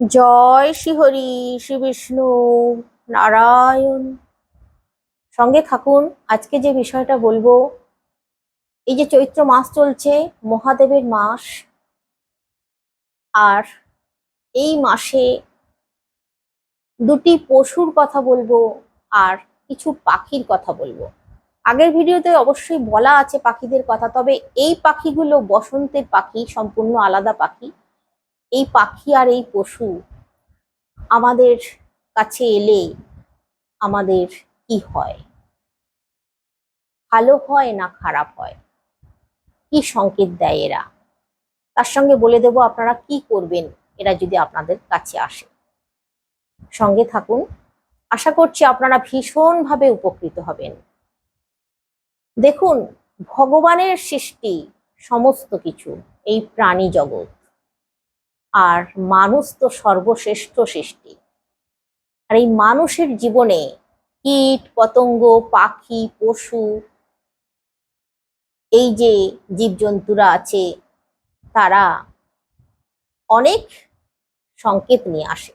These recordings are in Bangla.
জয় শ্রীহরি শ্রী বিষ্ণু নারায়ণ। সঙ্গে থাকুন, আজকে যে বিষয়টা বলব, এই যে চৈত্র মাস চলছে, মহাদেবের মাস, আর এই মাসে দুটি পশুর কথা বলব, আর কিছু পাখির কথা বলব। আগের ভিডিওতে অবশ্যই বলা আছে পাখিদের কথা, তবে এই পাখিগুলো বসন্তের পাখি, সম্পূর্ণ আলাদা পাখি। এই পাখি আর এই পশু আমাদের কাছে এলে আমাদের কি হয়? ভালো হয় না খারাপ হয়? কি সংকেত দেয় এরা? তার সঙ্গে বলে দেব আপনারা কি করবেন? এরা যদি আপনাদের কাছে আসে। সঙ্গে থাকুন। আশা করছি আপনারা ভীষণভাবে উপকৃত হবেন। দেখুন, ভগবানের সৃষ্টি সমস্ত কিছু, এই প্রাণী জগৎ। আর মানুষ তো সর্বশ্রেষ্ঠ সৃষ্টি। আর এই মানুষের জীবনে কীট, পতঙ্গ, পাখি, পশু, এই যে জীবজন্তুরা আছে, তারা অনেক সংকেত নিয়ে আসে।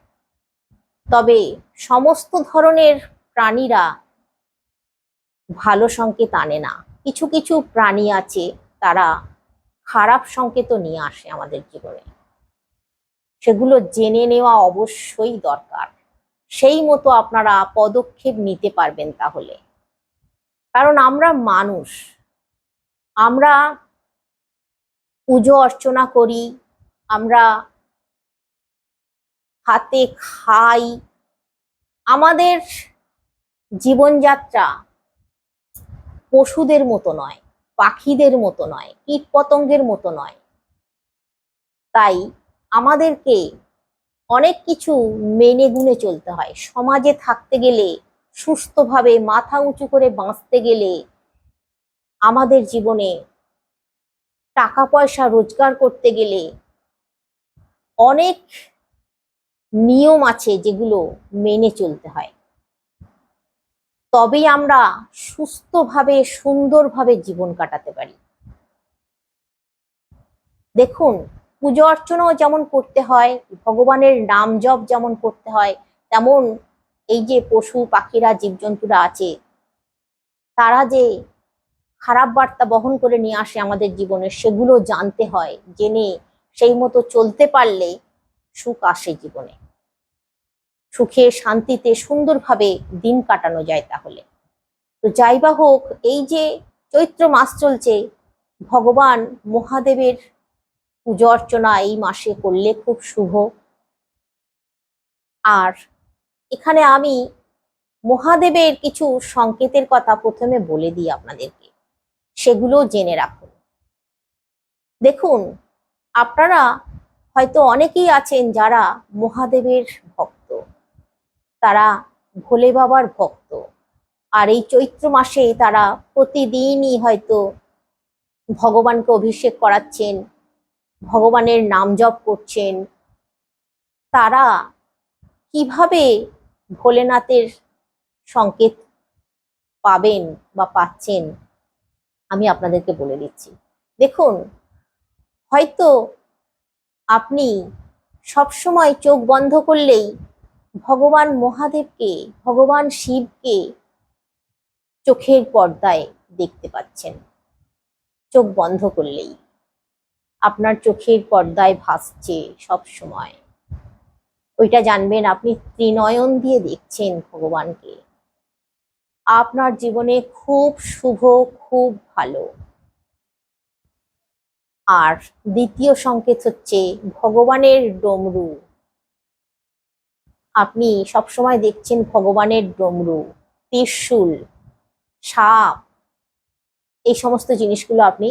তবে সমস্ত ধরনের প্রাণীরা ভালো সংকেত আনে না। কিছু কিছু প্রাণী আছে, তারা খারাপ সংকেতও নিয়ে আসে আমাদের জীবনে। সেগুলো জেনে নেওয়া অবশ্যই দরকার। সেই মতো আপনারা পদক্ষেপ নিতে পারবেন তাহলে। কারণ আমরা মানুষ। আমরা পুজো অর্চনা করি, আমরা হাতে খাই। আমাদের জীবনযাত্রা পশুদের মতো নয়, পাখিদের মতো নয় কীট পতঙ্গের মতো নয়। তাই আমাদেরকে অনেক কিছু মেনে গুনে চলতে হয়। সমাজে থাকতে গেলে, সুস্থভাবে মাথা উঁচু করে বাঁচতে গেলে আমাদের জীবনে টাকা পয়সা রোজগার করতে গেলে অনেক নিয়ম আছে যেগুলো মেনে চলতে হয়। তবেই আমরা সুস্থভাবে, সুন্দরভাবে জীবন কাটাতে পারি। দেখুন পুজো অর্চনাও যেমন করতে হয়, ভগবানের নাম জপ যেমন করতে হয়, তেমন এই যে পশু পাখিরা, জীবজন্তুরা আছে, তারা যে খারাপ বার্তা বহন করে নিয়ে আসে আমাদের জীবনে, সেগুলো জানতে হয়, জেনে সেই মতো চলতে পারলে সুখ আসে জীবনে। সুখে, শান্তিতে, সুন্দরভাবে দিন কাটানো যায় তাহলে। তো যাই বা হোক, এই যে চৈত্র মাস চলছে, ভগবান মহাদেবের পুজো অর্চনা এই মাসে করলে খুব শুভ। আর এখানে আমি মহাদেবের কিছু সংকেতের কথা প্রথমে বলে দিই আপনাদেরকে, সেগুলো জেনে রাখুন। দেখুন, আপনারা হয়তো অনেকেই আছেন যারা মহাদেবের ভক্ত, তারা ভোলে বাবার ভক্ত, আর এই চৈত্র মাসে তারা প্রতিদিনই হয়তো ভগবানকে অভিষেক করাচ্ছেন ভগবানের নাম জপ করছেন, তারা কীভাবে ভোলেনাথের সংকেত পাবেন বা পাচ্ছেন, আমি আপনাদেরকে বলে দিচ্ছি। দেখুন, হয়তো আপনি সবসময় চোখ বন্ধ করলেই ভগবান মহাদেবকে, ভগবান শিবকে চোখের পর্দায় দেখতে পাচ্ছেন। চোখ বন্ধ করলেই। আপনার চোখের পর্দায় ভাসছে সব সময় ওইটা জানবেন আপনি ত্রিনয়ন দিয়ে দেখছেন ভগবানকে। আপনার জীবনে খুব শুভ, খুব ভালো। আর দ্বিতীয় সংকেত হচ্ছে ভগবানের ডমরু। আপনি সবসময় দেখছেন ভগবানের ডমরু, ত্রিশূল, সাপ, এই সমস্ত জিনিসগুলো আপনি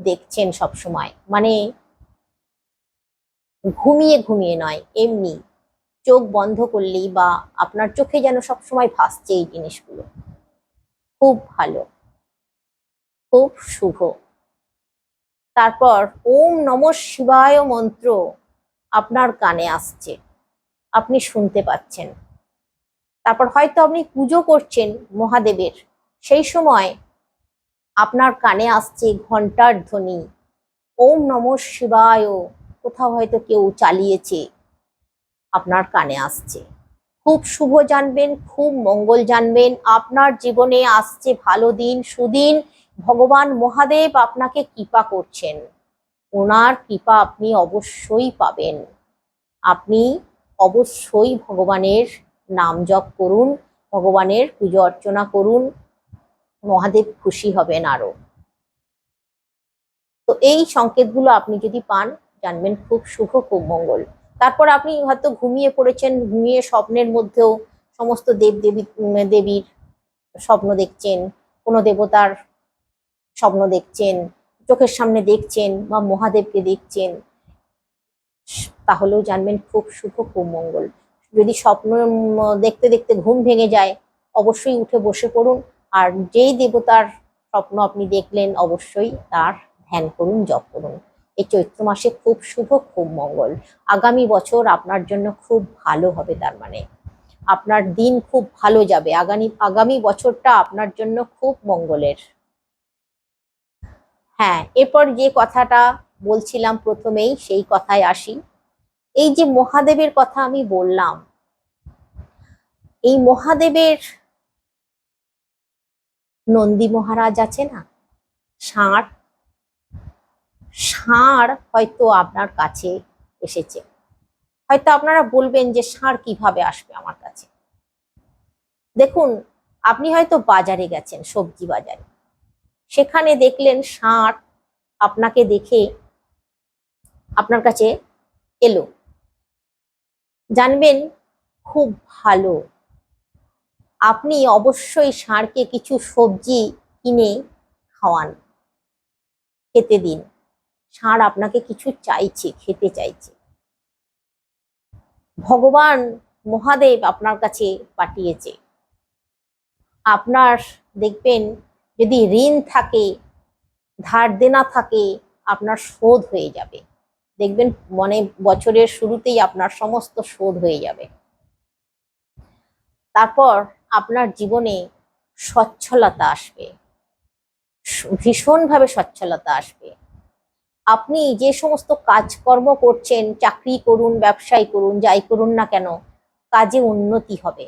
দেখছেন সব সময় মানে ঘুমিয়ে ঘুমিয়ে নয়, এমনি চোখ বন্ধ করলেই বা আপনার চোখে যেন সব সময় ভাসছে এই জিনিসগুলো। খুব ভালো। খুব শুভ। তারপর ওম নম শিবায় মন্ত্র আপনার কানে আসছে। আপনি শুনতে পাচ্ছেন। তারপর হয়তো আপনি পুজো করছেন মহাদেবের। সেই সময় আপনার কানে আসছে ঘণ্টার ধ্বনি। ওম নম শিবায়, কোথাও হয়তো কেউ চালিয়েছে, আপনার কানে আসছে। খুব শুভ জানবেন, খুব মঙ্গল জানবেন, আপনার জীবনে আসছে ভালো দিন, সুদিন, ভগবান মহাদেব আপনাকে কৃপা করছেন। ওনার কৃপা আপনি অবশ্যই পাবেন। আপনি অবশ্যই ভগবানের নাম জপ করুন, ভগবানের পুজো অর্চনা করুন মহাদেব খুশি হবেন আরও। তো এই সংকেতগুলো আপনি যদি পান, জানবেন খুব শুভ, খুব মঙ্গল। তারপর আপনি হয়তো ঘুমিয়ে পড়েছেন, ঘুমিয়ে স্বপ্নের মধ্যেও সমস্ত দেব দেবী দেবীর স্বপ্ন দেখছেন, কোনো দেবতার স্বপ্ন দেখছেন, চোখের সামনে দেখছেন বা মহাদেবকে দেখছেন, তাহলেও জানবেন খুব শুভ, খুব মঙ্গল। যদি স্বপ্ন দেখতে দেখতে ঘুম ভেঙে যায়, অবশ্যই উঠে বসে পড়ুন আর যেই দেবতার স্বপ্ন আপনি দেখলেন, অবশ্যই তার ধ্যান করুন, জপ করুন। এই চৈত্র মাসে খুব শুভ, খুব মঙ্গল। আগামী বছর আপনার জন্য খুব ভালো হবে তার মানে। আপনার দিন খুব ভালো যাবে। আগামী আগামী বছরটা আপনার জন্য খুব মঙ্গলের। হ্যাঁ এরপর যে কথাটা বলছিলাম প্রথমেই, সেই কথায় আসি। এই যে মহাদেবের কথা আমি বললাম, এই মহাদেবের নন্দী মহারাজ আছে না? ষাঁড়? ষাঁড় হয়তো আপনার কাছে এসেছে। হয়তো আপনারা বলবেন যে ষাঁড় কীভাবে আসবে আমার কাছে? দেখুন, আপনি হয়তো বাজারে গেছেন, সবজি বাজারে। সেখানে দেখলেন ষাঁড় আপনাকে দেখে আপনার কাছে এলো। জানবেন, খুব ভালো আপনি অবশ্যই ষাঁড়কে কিছু সবজি কিনে খাওয়ান, খেতে দিন। ষাঁড় আপনাকে কিছু চাইছে, খেতে চাইছে। ভগবান মহাদেব আপনার কাছে পাঠিয়েছে। আপনার দেখবেন যদি ঋণ থাকে, ধার দেনা থাকে, আপনার শোধ হয়ে যাবে। দেখবেন মনে বছরের শুরুতেই আপনার সমস্ত শোধ হয়ে যাবে। তারপর আপনার জীবনে সচ্ছলতা আসবে। ভীষণভাবে সচ্ছলতা আসবে। আপনি যে সমস্ত কাজকর্ম করছেন, চাকরি করুন, ব্যবসায় করুন, যাই করুন না কেন, কাজে উন্নতি হবে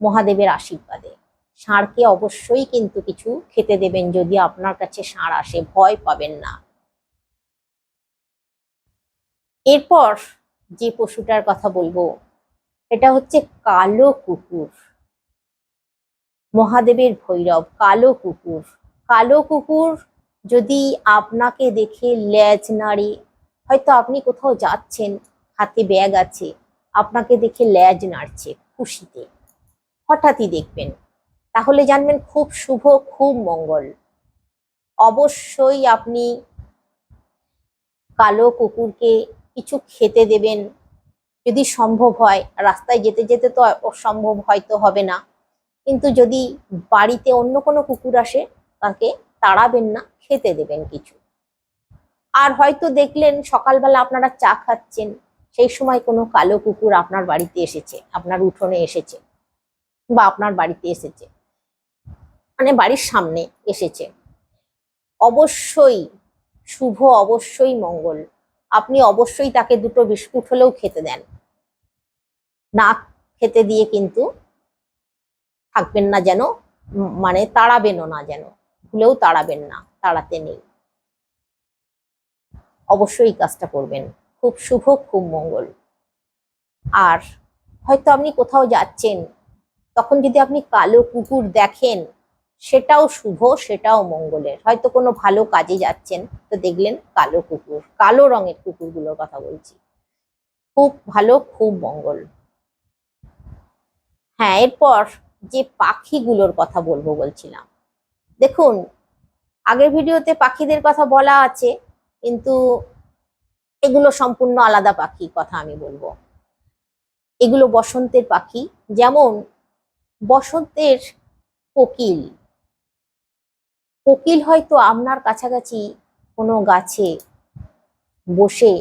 মহাদেবের আশীর্বাদে। ষাঁড়কে অবশ্যই কিন্তু কিছু খেতে দেবেন যদি আপনার কাছে ষাঁড় আসে, ভয় পাবেন না। এরপর যে পশুটার কথা বলব, এটা হচ্ছে কালো কুকুর। মহাদেবের ভৈরব, কালো কুকুর। কালো কুকুর যদি আপনাকে দেখে ল্যাজ নাড়ে, হয়তো আপনি কোথাও যাচ্ছেন, হাতে ব্যাগ আছে, আপনাকে দেখে ল্যাজ নাড়ছে খুশিতে। হঠাৎই দেখবেন। তাহলে জানবেন খুব শুভ, খুব মঙ্গল। অবশ্যই আপনি কালো কুকুরকে কিছু খেতে দেবেন। যদি সম্ভব হয়, রাস্তায় যেতে যেতে তো সম্ভব হয়তো হবে না। কিন্তু যদি বাড়িতে অন্য কোনো কুকুর আসে, তাকে তাড়াবেন না, খেতে দেবেন কিছু। আর হয়তো দেখলেন সকালবেলা আপনারা চা খাচ্ছেন, সেই সময় কোনো কালো কুকুর আপনার বাড়িতে এসেছে, আপনার উঠোনে এসেছে বা আপনার বাড়িতে এসেছে মানে বাড়ির সামনে এসেছে। অবশ্যই, শুভ অবশ্যই মঙ্গল। আপনি অবশ্যই তাকে দুটো বিস্কুট হলেও খেতে দেন। না খেতে দিয়ে কিন্তু থাকবেন না যেন মানে তাড়াবেনও না যেন, ভুলেও তাড়াবেন না, তাড়াতে নেই। অবশ্যই কাজটা করবেন। খুব শুভ, খুব মঙ্গল। আর হয়তো আপনি কোথাও যাচ্ছেন, তখন যদি আপনি কালো কুকুর দেখেন, সেটাও শুভ, সেটাও মঙ্গলের। হয়তো কোনো ভালো কাজে যাচ্ছেন, তো দেখলেন কালো কুকুর, কালো রঙের কুকুরগুলোর কথা বলছি। খুব ভালো, খুব মঙ্গল। হ্যাঁ এরপর যে পাখিগুলোর কথা বলব বলছিলাম। দেখুন, আগের ভিডিওতে পাখিদের কথা বলা আছে, কিন্তু এগুলো সম্পূর্ণ আলাদা পাখি কথা আমি বলব। এগুলো বসন্তের পাখি, যেমন বসন্তের কোকিল। কোকিল হয়তো আপনার কাছাকাছি কোনো গাছে বসে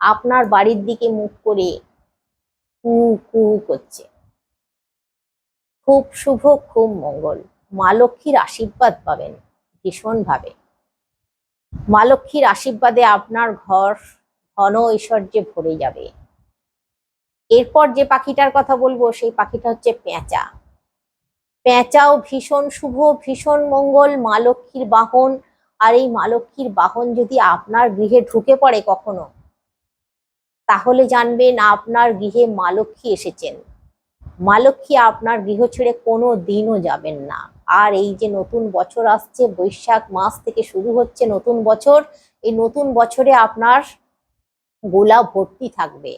আপনার বাড়ির দিকে মুখ করে কু কু করছে। খুব শুভ, খুব মঙ্গল। মা লক্ষ্মীর আশীর্বাদ পাবেন ভীষণভাবে। মা লক্ষ্মীর আশীর্বাদে আপনার ঘর ধন ঐশ্বর্যে ভরে যাবে। এরপর যে পাখিটার কথা বলব, সেই পাখিটা হচ্ছে পেঁচা। পেঁচাও ভীষণ শুভ, ভীষণ মঙ্গল। মা লক্ষ্মীর বাহন, আর এই মা লক্ষ্মীর বাহন যদি আপনার গৃহে ঢুকে পড়ে কখনো, তাহলে জানবেন আপনার গৃহে মা লক্ষ্মী এসেছেন। মা লক্ষ্মী আপনার গৃহ ছেড়ে কোনো দিনও যাবেন না। আর এই যে নতুন বছর আসছে, বৈশাখ মাস থেকে শুরু হচ্ছে নতুন বছর, এই নতুন বছরে আপনার গোলা ভর্তি থাকবে।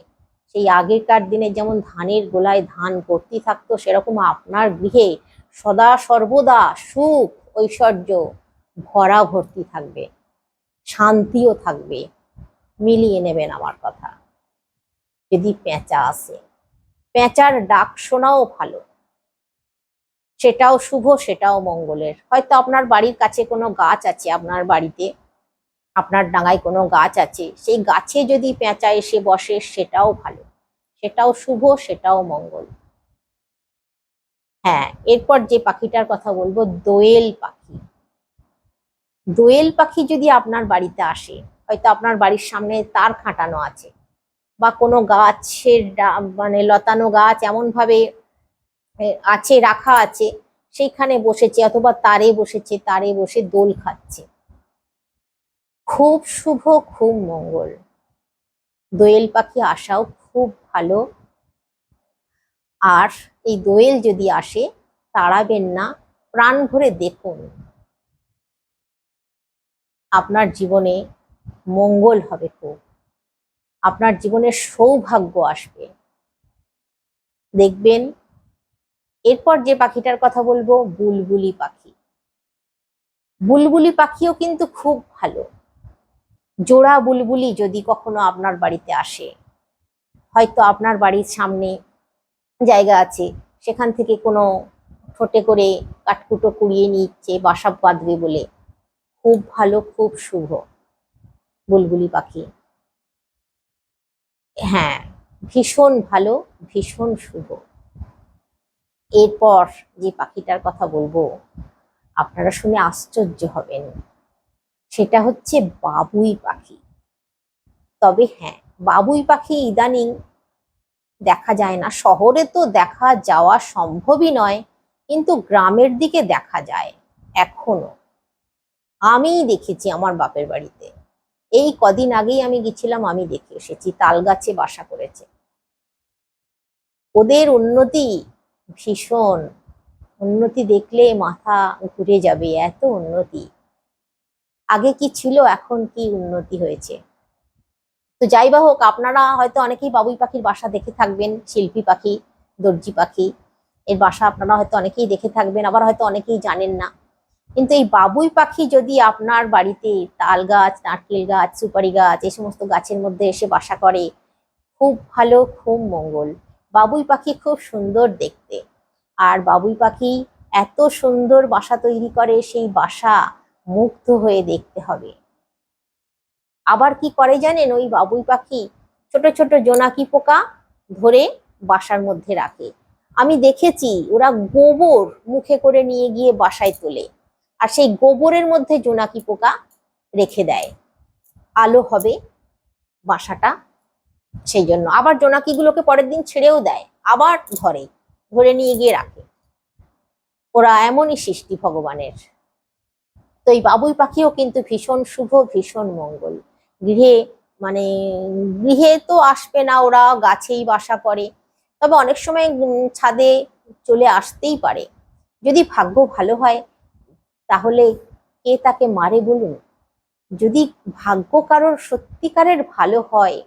সেই আগেকার দিনে যেমন ধানের গোলায় ধান ভর্তি থাকতো, সেরকম আপনার গৃহে সদা সর্বদা সুখ, ঐশ্বর্য, ভরা ভর্তি থাকবে, শান্তিও থাকবে। মিলিয়ে নেবেন আমার কথা। যদি পেঁচা আসে। পেঁচার ডাক শোনাও ভালো। সেটাও শুভ, সেটাও মঙ্গলের। হয়তো আপনার বাড়ির কাছে কোনো গাছ আছে আপনার বাড়িতে, আপনার ডাঙায় কোনো গাছ আছে, সেই গাছে যদি পেঁচা এসে বসে, সেটাও ভালো। সেটাও শুভ, সেটাও মঙ্গল। হ্যাঁ এরপর যে পাখিটার কথা বলব, দোয়েল পাখি। দোয়েল পাখি যদি আপনার বাড়িতে আসে, হয়তো আপনার বাড়ির সামনে তার খাটানো আছে বা কোনো গাছের মানে লতানো গাছ এমন ভাবে আছে, রাখা আছে, সেইখানে বসেছে অথবা তারে বসেছে, তারে বসে দোল খাচ্ছে। খুব শুভ, খুব মঙ্গল। দোয়েল পাখি আসাও খুব ভালো। আর এই দোয়েল যদি আসে, তাড়াবেন না, প্রাণ ভরে দেখুন। আপনার জীবনে মঙ্গল হবে খুব। আপনার জীবনে সৌভাগ্য আসবে। দেখবেন, এরপর যে পাখিটার কথা বলব, বুলবুলি পাখি। বুলবুলি পাখিও কিন্তু খুব ভালো। জোড়া বুলবুলি যদি কখনো আপনার বাড়িতে আসে, হয়তো আপনার বাড়ির সামনে জায়গা আছে, সেখান থেকে কোনো ঠোঁটে করে কাঠকুটো কুড়িয়ে নিচ্ছে, বাসা বাঁধবে বলে। খুব ভালো, খুব শুভ বুলবুলি পাখি। হ্যাঁ ভীষণ ভালো, ভীষণ শুভ। এরপর যে পাখিটার কথা বলব, আপনারা শুনে আশ্চর্য হবেন। সেটা হচ্ছে বাবুই পাখি। তবে হ্যাঁ বাবুই পাখি ইদানিং দেখা যায় না। শহরে তো দেখা যাওয়া সম্ভবই নয়, কিন্তু গ্রামের দিকে দেখা যায়, এখনও। আমিই দেখেছি আমার বাপের বাড়িতে। এই কদিন আগেই আমি গেছিলাম, আমি দেখে এসেছি তাল গাছে বাসা করেছে। ওদের উন্নতি ভীষণ। উন্নতি দেখলে মাথা ঘুরে যাবে, এত উন্নতি। আগে কি ছিল, এখন কি উন্নতি হয়েছে? তো যাই বা হোক, আপনারা হয়তো অনেকেই বাবুই পাখির বাসা দেখে থাকবেন, শিল্পী পাখি, দর্জি পাখি, এর বাসা আপনারা হয়তো অনেকেই দেখে থাকবেন, আবার হয়তো অনেকেই জানেন না। কিন্তু এই বাবুই পাখি যদি আপনার বাড়িতে তাল গাছ, নারকেল গাছ, সুপারি গাছ, এই সমস্ত গাছের মধ্যে এসে বাসা করে, খুব ভালো, খুব মঙ্গল। বাবুই পাখি খুব সুন্দর দেখতে। আর বাবুই পাখি এত সুন্দর বাসা তৈরি করে, সেই বাসা মুগ্ধ হয়ে দেখতে হবে। আবার কি করে জানেন ওই বাবুই পাখি? ছোট ছোট জোনাকি পোকা ধরে বাসার মধ্যে রাখে। আমি দেখেছি, ওরা গোবর মুখে করে নিয়ে গিয়ে বাসায় তোলে। আর সেই গোবরের মধ্যে জোনাকি পোকা রেখে দেয়। আলো হবে বাসাটা সেই জন্য। আবার জোনাকিগুলোকে পরের দিন ছেড়েও দেয়, আবার ধরে ধরে নিয়ে গিয়ে রাখে। ওরা এমনই সৃষ্টি ভগবানের। তো এই বাবুই পাখিও কিন্তু ভীষণ শুভ, ভীষণ মঙ্গল। গৃহে মানে গৃহে তো আসবে না, ওরা গাছেই বাসা করে। তবে অনেক সময় ছাদে চলে আসতেই পারে। যদি ভাগ্য ভালো হয় তাহলে কে তাকে মারে বলুন? যদি ভাগ্য কারোর সত্যিকারের ভালো হয়,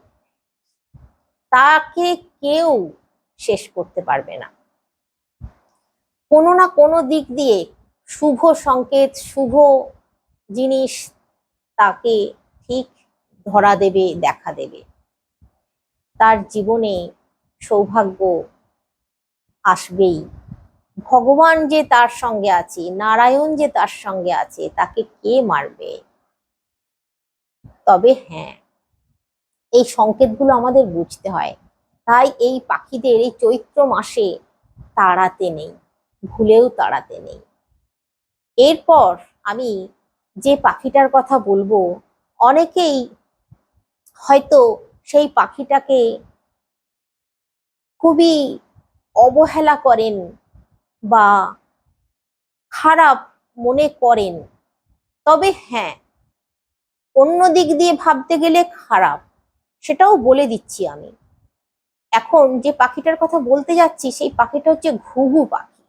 তাকে কেউ শেষ করতে পারবে না। কোনো না কোনো দিক দিয়ে শুভ সংকেত, শুভ জিনিস তাকে ঠিক ধরা দেবে, দেখা দেবে। তার জীবনে সৌভাগ্য আসবেই। ভগবান যে তার সঙ্গে আছে, নারায়ণ যে তার সঙ্গে আছে, তাকে কে মারবে? তবে হ্যাঁ এই সংকেতগুলো আমাদের বুঝতে হয়। তাই এই পাখিদের এই চৈত্র মাসে তাড়াতে নেই, ভুলেও তাড়াতে নেই। এরপর আমি যে পাখিটার কথা বলব, অনেকেই হয়তো সেই পাখিটাকে খুবই অবহেলা করেন বা খারাপ মনে করেন, তবে হ্যাঁ অন্য দিক দিয়ে ভাবতে গেলে খারাপ, সেটাও বলে দিচ্ছি আমি। এখন যে পাখিটার কথা বলতে যাচ্ছি, সেই পাখিটা হচ্ছে ঘুঘু পাখি।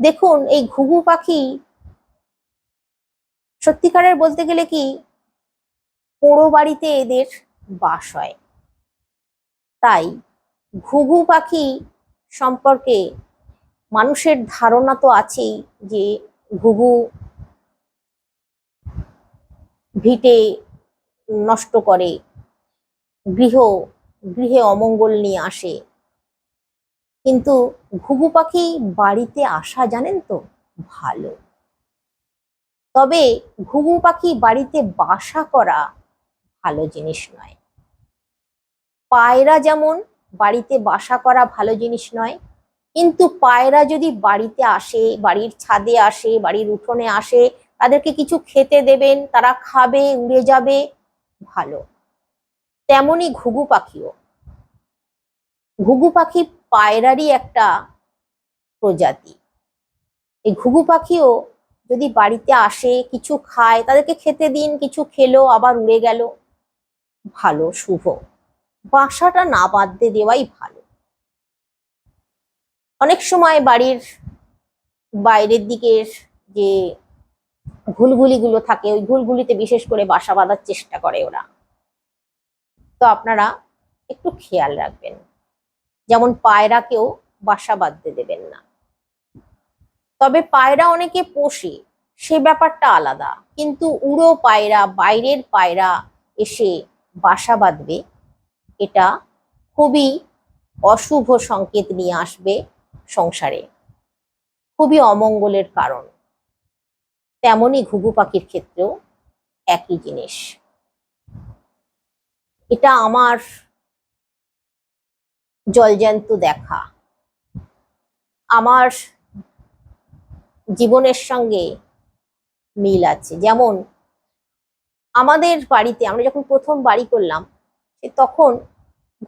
দেখুন, এই ঘুঘু পাখি সত্যিকারের বলতে গেলে কি, পোড়ো বাড়িতে এদের বাস হয়। তাই ঘুঘু পাখি সম্পর্কে মানুষের ধারণা তো আছেই যে ঘুঘু ভিটে নষ্ট করে, গৃহ, গৃহে অমঙ্গল নিয়ে আসে। কিন্তু ঘুঘু পাখি বাড়িতে আসা জানেন তো? ভালো। তবে ঘুঘু পাখি বাড়িতে বাসা করা ভালো জিনিস নয়। পায়রা যেমন বাড়িতে বাসা করা ভালো জিনিস নয় কিন্তু পায়রা যদি বাড়িতে আসে, বাড়ির ছাদে আসে, বাড়ির উঠোনে আসে, তাদেরকে কিছু খেতে দেবেন, তারা খাবে, উড়ে যাবে, ভালো। তেমনই ঘুঘু পাখিও। ঘুঘু পাখি পায়রারই একটা প্রজাতি। এই ঘুঘু পাখিও যদি বাড়িতে আসে, কিছু খায়, তাদেরকে খেতে দিন, কিছু খেলো, আবার উড়ে গেল, ভালো, শুভ। বাসাটা না বাঁধতে দেওয়াই ভালো। অনেক সময় বাড়ির বাইরের দিকের যে ঘুলঘুলিগুলো থাকে, ওই ঘুলঘুলিতে বিশেষ করে বাসা বাঁধার চেষ্টা করে ওরা। তো আপনারা একটু খেয়াল রাখবেন। যেমন পায়রাকেও বাসা বাঁধতে দেবেন না। তবে পায়রা অনেকে পোষে, সে ব্যাপারটা আলাদা। কিন্তু উড়ো পায়রা, বাইরের পায়রা এসে বাসা বাঁধবে, এটা খুবই অশুভ সংকেত নিয়ে আসবে। সংসারে। খুবই অমঙ্গলের কারণ। তেমনই ঘুঘু পাখির ক্ষেত্রেও একই জিনিস। এটা আমার জলজ্যান্ত দেখা। আমার জীবনের সঙ্গে মিল আছে। যেমন আমাদের বাড়িতে, আমরা যখন প্রথম বাড়ি করলাম তখন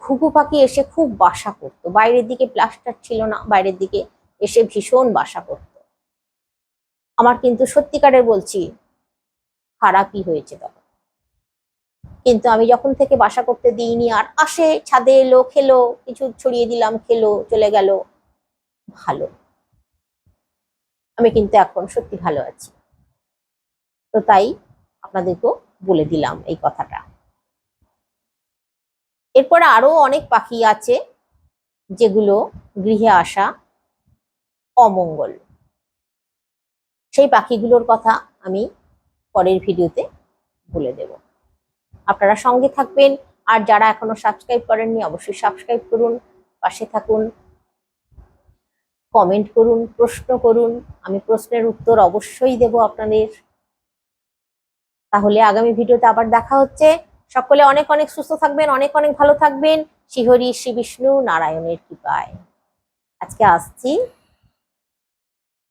ঘুঘু পাখি এসে খুব বাসা করতো। বাইরের দিকে প্লাস্টার ছিল না, বাইরের দিকে এসে ভীষণ বাসা করতো। আমার কিন্তু সত্যিকারের বলছি, খারাপই হয়েছে তখন। কিন্তু আমি যখন থেকে বাসা করতে দিইনি, আর আসে, ছাদে এলো, খেলো, কিছু ছড়িয়ে দিলাম, খেলো, চলে গেল, ভালো। আমি কিন্তু এখন সত্যি ভালো আছি। তো তাই আপনাদেরকেও বলে দিলাম এই কথাটা। এরপরে আরও অনেক পাখি আছে যেগুলো গৃহে আসা অমঙ্গল। সেই পাখিগুলোর কথা আমি পরের ভিডিওতে বলে দেব। আপনারা সঙ্গে থাকবেন আর যারা এখনও সাবস্ক্রাইব করেননি, অবশ্যই সাবস্ক্রাইব করুন, পাশে থাকুন, কমেন্ট করুন, প্রশ্ন করুন, আমি প্রশ্নের উত্তর অবশ্যই দেব আপনাদের। তাহলে আগামী ভিডিওতে আবার দেখা হচ্ছে। সকলে অনেক অনেক সুস্থ থাকবেন, অনেক অনেক ভালো থাকবেন। শিহরি, শ্রী বিষ্ণু, নারায়ণের কৃপায়। আজকে আসছি